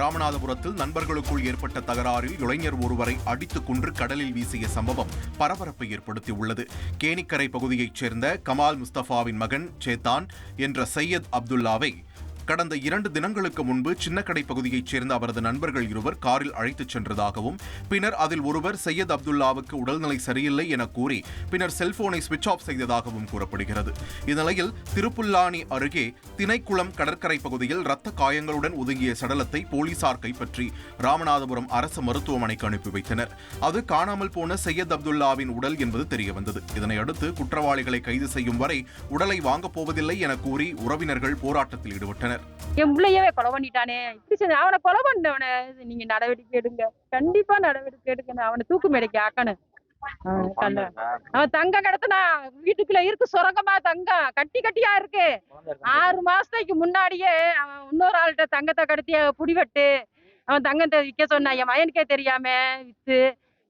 ராமநாதபுரத்தில் நண்பர்களுக்குள் ஏற்பட்ட தகராறில் இளைஞர் ஒருவரை அடித்துக் கொன்று கடலில் வீசிய சம்பவம் பரபரப்பை ஏற்படுத்தியுள்ளது. கேணிக்கரை பகுதியைச் சேர்ந்த கமால் முஸ்தபாவின் மகன் சேத்தான் என்ற சையத் அப்துல்லாவை கடந்த இரண்டு தினங்களுக்கு முன்பு சின்னக்கடை பகுதியைச் சேர்ந்த அவரது நண்பர்கள் இருவர் காரில் அழைத்துச் சென்றதாகவும் பின்னர் அதில் ஒருவர் சையத் அப்துல்லாவுக்கு உடல்நிலை சரியில்லை என கூறி பின்னர் செல்போனை சுவிட்ச் ஆஃப் செய்ததாகவும் கூறப்படுகிறது. இந்நிலையில் திருப்புல்லானி அருகே திணைக்குளம் கடற்கரை பகுதியில் இரத்த காயங்களுடன் ஒதுங்கிய சடலத்தை போலீசார் கைப்பற்றி ராமநாதபுரம் அரசு மருத்துவமனைக்கு அனுப்பி வைத்தனர். அது காணாமல் போன சையத் அப்துல்லாவின் உடல் என்பது தெரியவந்தது. இதனையடுத்து குற்றவாளிகளை கைது செய்யும் வரை உடலை வாங்கப் போவதில்லை என கூறி உறவினர்கள் போராட்டத்தில் ஈடுபட்டனர். என் பிள்ளையவே கொலை பண்ணிட்டானே? இப்படி செஞ்ச அவனை கொலை பண்ணவனை. நீங்க நடவடிக்கை எடுங்க. கண்டிப்பா நடவடிக்கை எடுக்கணும் அவனை தூக்கு மேடைக்கு ஆக்கணும். அவன் தங்கம் கடத்தினா வீட்டுக்குள்ள இருக்கு சுரங்கமா தங்கம் கட்டி கட்டியா இருக்கு. ஆறு மாசத்துக்கு முன்னாடியே அவன் இன்னொரு ஆள்கிட்ட தங்கத்தை கடத்திய புடிவட்டு அவன் தங்கத்தை விற்க சொன்னான் என் மயனுக்கே தெரியாம வித்து.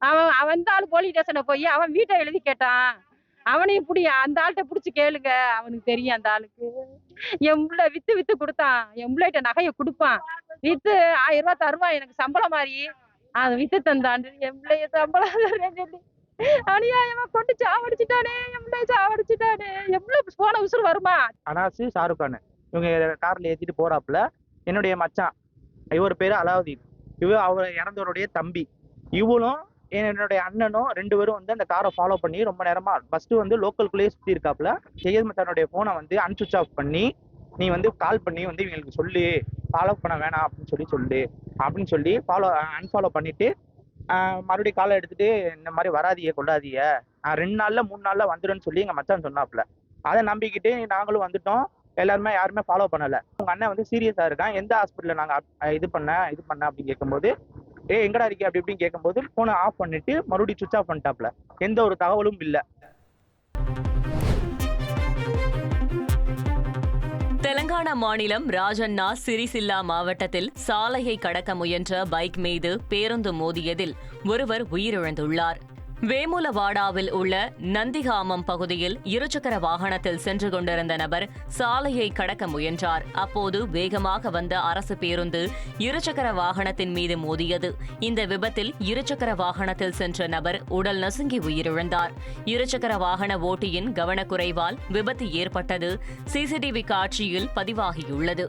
அவன் அவன் ஆள் போலீஸ் ஸ்டேஷனை போய் அவன் வீட்டை எழுதி கேட்டான். அவனையும் பிடி அந்த ஆள்கிட்ட புடிச்சு கேளுங்க. அவனுக்கு தெரியும் அந்த ஆளுக்கு. என் பிள்ள வித்து வித்து கொடுத்தான். என் பிள்ளைகிட்ட நகையை கொடுப்பான். வித்து ஆயிரம் ரூபாய் தருவான் எனக்கு சம்பளம் மாதிரி. அது வித்து தந்தான் என் பிள்ளைய சம்பளம் சொல்லி அநியாயமா கொண்டு சாவடிச்சுட்டானே. என் பிள்ளைய சாவடிச்சுட்டானே. எவ்வளவு போன உசுறு வருமா? அனாசு ஷாருக் கான். இவங்க கார்ல ஏத்திட்டு போறாப்புல. என்னுடைய மச்சான். இவர் பேரு அலாவுதீன். இவர் அவர் இறந்தவருடைய தம்பி. இவளும் என்னுடைய அண்ணனும் ரெண்டு பேரும் வந்து அந்த காரை ஃபாலோ பண்ணி ரொம்ப நேரமா ஃபர்ஸ்ட் வந்து லோக்கலுக்குள்ளேயே சுத்தி இருக்காப்புல. செய்யத் மச்சானுடைய போனை வந்து அன்சுவிச் ஆஃப் பண்ணி நீ வந்து கால் பண்ணி வந்து இவங்களுக்கு சொல்லு ஃபாலோ பண்ண வேணாம் அப்படின்னு சொல்லி சொல்லு அப்படின்னு சொல்லி ஃபாலோ அன்ஃபாலோ பண்ணிட்டு மறுபடியும் காலை எடுத்துட்டு இந்த மாதிரி வராதிய கொள்ளாதிய ரெண்டு நாள்ல மூணு நாள்ல வந்துடும் சொல்லி எங்க மச்சான் சொன்னாப்புல. அதை நம்பிக்கிட்டு நாங்களும் வந்துட்டோம். எல்லாருமே யாருமே ஃபாலோ பண்ணல. உங்க அண்ணன் வந்து சீரியஸா இருக்கான். எந்த ஹாஸ்பிட்டல்ல நாங்க அப்- இது பண்ண இது பண்ண அப்படின்னு கேட்கும்போது ஏ எங்கடா இருக்கே? அப்படி இப்படின்னு கேட்கும்போது போனை ஆஃப் பண்ணிட்டு மறுபடியும் சுவிச் ஆஃப் பண்ணிட்டாப்ல. எந்த ஒரு தகவலும் இல்ல. தெலங்கானா மாநிலம் ராஜண்ணா சிரிசில்லா மாவட்டத்தில் சாலையை கடக்க முயன்ற பைக் மீது பேருந்து மோதியதில் ஒருவர் உயிரிழந்துள்ளார். வேமுலவாடாவில் உள்ள நந்திகாமம் பகுதியில் இருசக்கர வாகனத்தில் சென்று கொண்டிருந்த நபர் சாலையை கடக்க முயன்றார். அப்போது வேகமாக வந்த அரசு பேருந்து இருசக்கர வாகனத்தின் மீது மோதியது. இந்த விபத்தில் இருசக்கர வாகனத்தில் சென்ற நபர் உடல் நசுங்கி உயிரிழந்தார். இருசக்கர வாகன ஓட்டியின் கவனக்குறைவால் விபத்து ஏற்பட்டது. சிசிடிவி காட்சியில் பதிவாகியுள்ளது.